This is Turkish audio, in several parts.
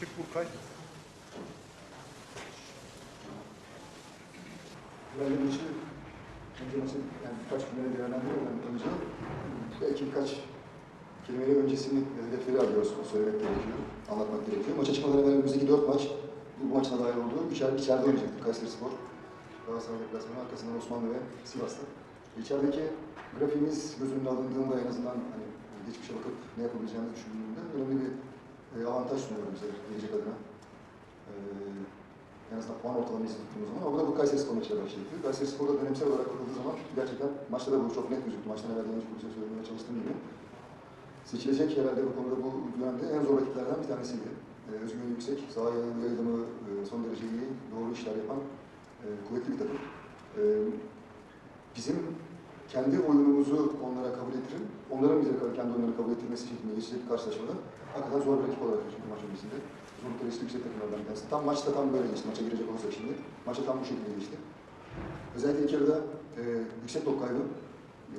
Çık Burkay. Böyle bir şey, önce maçı yani birkaç cümleyle değerlendiriyorum önce. Belki birkaç kelimeyle öncesini hedefleri arıyoruz, söylemek gerekiyor, anlatmak gerekiyor. Maça çıkmadan evvel önümüzdeki dört maç, bu, maçına dahil olduğu üçer, içeride oynayacaktık Kayseri Spor. Galatasaray deplasmanı arkasından Osmanlı ve Sivas'ta. İçerideki grafiğimiz göz önüne alındığında en azından hani geçmişe bakıp ne yapabileceğimizi düşündüğümde önemli bir e, avantaj sunuyor bize en azından puan ortalamayı tuttuğumuz zaman. Orada bu Kayseri Spor maçıyla başladık. Kayseri Spor'da dönemsel olarak bakıldığı zaman gerçekten maçta da bu çok net gözüktü. Maçtan evvel yanlış polise söylemeye çalıştığım gibi. Seçilecek herhalde bu konuda bu dönemde en zor rakiplerden bir tanesiydi. Ee, özgüveni yüksek, sahaya yayılımı e, son derece iyi, doğru işler yapan e, kuvvetli bir takım. E, bizim kendi oyunumuzu onlara kabul ettirip, onların bize kendi oyunlarını kabul ettirmesi şeklinde geçecek karşılaşmada hakikaten zor bir rakip olarak gözüktü maç öncesinde. Zorlukları işte yüksek takımlardan bir tanesi. Tam maçta tam böyle geçti. Maça girecek olursak şimdi. Maça tam bu şekilde geçti. Özellikle ilk yarıda e, yüksek top kaybı. E,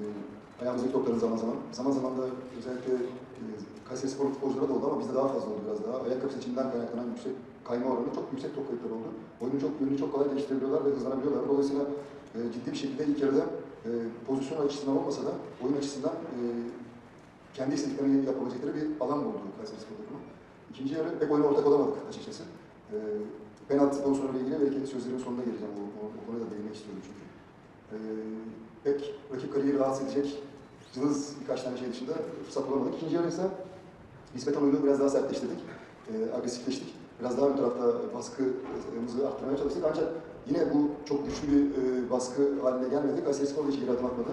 ayağımızdaki topların zaman zaman. Zaman zaman da özellikle e, Kayseri Spor futbolculara da oldu ama bizde daha fazla oldu biraz daha. Ayakkabı seçiminden kaynaklanan yüksek kayma oranı çok yüksek top kayıpları oldu. Oyunu çok yönünü çok kolay değiştirebiliyorlar ve hızlanabiliyorlar. Dolayısıyla e, ciddi bir şekilde ilk yarıda e, pozisyon açısından olmasa da oyun açısından e, kendi istediklerini yapabilecekleri bir alan buldu Kayseri Spor takımı. İkinci yarı pek oyuna ortak olamadık açıkçası. E, penaltı pozisyonuyla ilgili belki sözlerin sonuna geleceğim. O, o, o konuya da değinmek istiyorum çünkü. E, pek rakip kariyi rahatsız edecek cılız birkaç tane şey dışında fırsat bulamadık. İkinci yarı ise nispeten oyunu biraz daha sertleştirdik. E, agresifleştik. Biraz daha ön tarafta baskımızı arttırmaya çalıştık. Ancak yine bu çok güçlü bir e, baskı haline gelmedi. Kayseri Spor da hiç atmadı.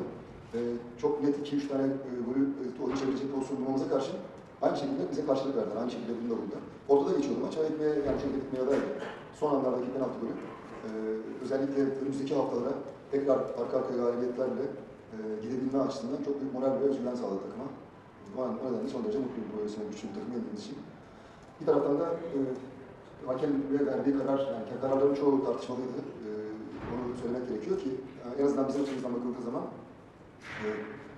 E, çok net 2-3 tane e, golü e, oyun çevirecek pozisyon bulmamıza karşın aynı şekilde bize karşılık verdiler. Aynı şekilde bunu da buldular. Ortada geçiyordu maç. Çay etmeye, yani çok etmeye adaydı. Son anlardaki penaltı golü. E, özellikle önümüzdeki haftalara tekrar arka arkaya galibiyetlerle e, gidebilme açısından çok büyük moral ve özgüven sağladı takıma. O, nedenle son derece mutluyum bu öylesine güçlü bir takım için. Bir taraftan da e, hakem ve verdiği karar, yani kararların çoğu tartışmalıydı. E, onu söylemek gerekiyor ki en azından bizim açımızdan bakıldığı zaman e,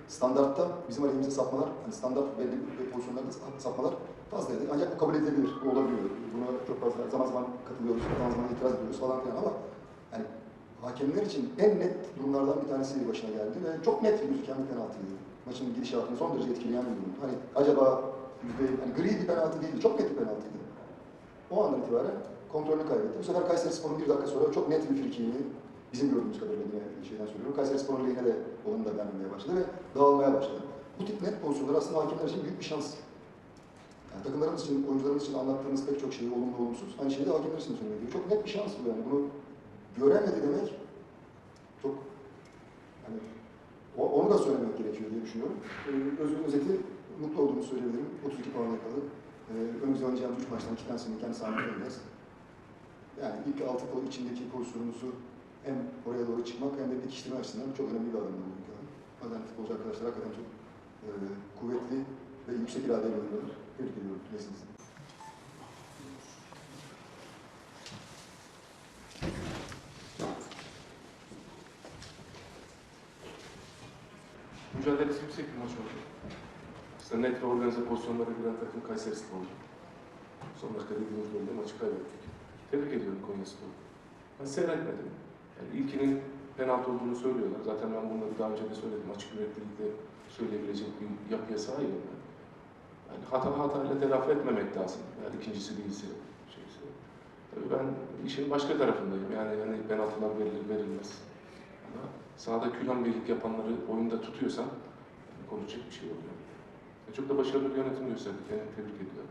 standartta bizim aleyhimize sapmalar, yani standart belli bir pozisyonlarda sapmalar fazlaydı. Ancak bu kabul edilebilir, bu olabiliyor. Buna çok fazla zaman zaman katılıyoruz, zaman zaman itiraz ediyoruz falan filan ama yani hakemler için en net durumlardan bir tanesi başına geldi ve çok net gözüken bir penaltıydı. Maçın gidişatını son derece etkileyen bir durum. Hani acaba yüzde, hani gri bir penaltı değildi, çok net bir penaltıydı. O andan itibaren kontrolünü kaybetti. Bu sefer Kayseri Spor'un bir dakika sonra çok net bir frikini bizim gördüğümüz kadarıyla yine şeyden söylüyorum. Kayseri Spor'un lehine de onun da vermemeye başladı ve dağılmaya başladı. Bu tip net pozisyonlar aslında hakemler için büyük bir şans. Yani takımlarımız için, oyuncularımız için anlattığımız pek çok şeyi olumlu olumsuz. Aynı şeyi de hakemler için söylüyor. Çok net bir şans bu yani. Bunu göremedi demek çok hani onu da söylemek gerekiyor diye düşünüyorum. Ee, özeti mutlu olduğumu söyleyebilirim. 32 puan yakaladık. Ee, önümüzde oynayacağımız 3 maçtan 2 tanesini kendi sahamızda oynayacağız. Yani ilk 6 po içindeki pozisyonumuzu hem oraya doğru çıkmak hem de pekiştirme açısından çok önemli bir adımdı bu ilk adım. Yüzden futbolcu arkadaşlar hakikaten çok e, kuvvetli ve yüksek iradeyle oynuyorlar. Tebrik ediyorum. Nesiniz? Mücadelesi yüksek bir maç oldu. İşte net ve organize pozisyonlara giren takım Kayseri Spor'du. Son dakika dediğimiz golde maçı kaybettik. Tebrik ediyorum Konya Spor'u. Ben seyretmedim. Yani ilkinin penaltı olduğunu söylüyorlar. Zaten ben bunları daha önce de söyledim. Açık yüreklilikle söyleyebilecek bir yapıya sahibim ben. Yani hata hatayla telafi etmemek lazım. Yani ikincisi değilse. Şeyse. Tabii ben işin başka tarafındayım. Yani yani penaltılar verilir verilmez. Ama sahada külhan birlik yapanları oyunda tutuyorsan yani konuşacak bir şey oluyor. E, çok da başarılı bir yönetim gösterdik. Yani tebrik ediyorum.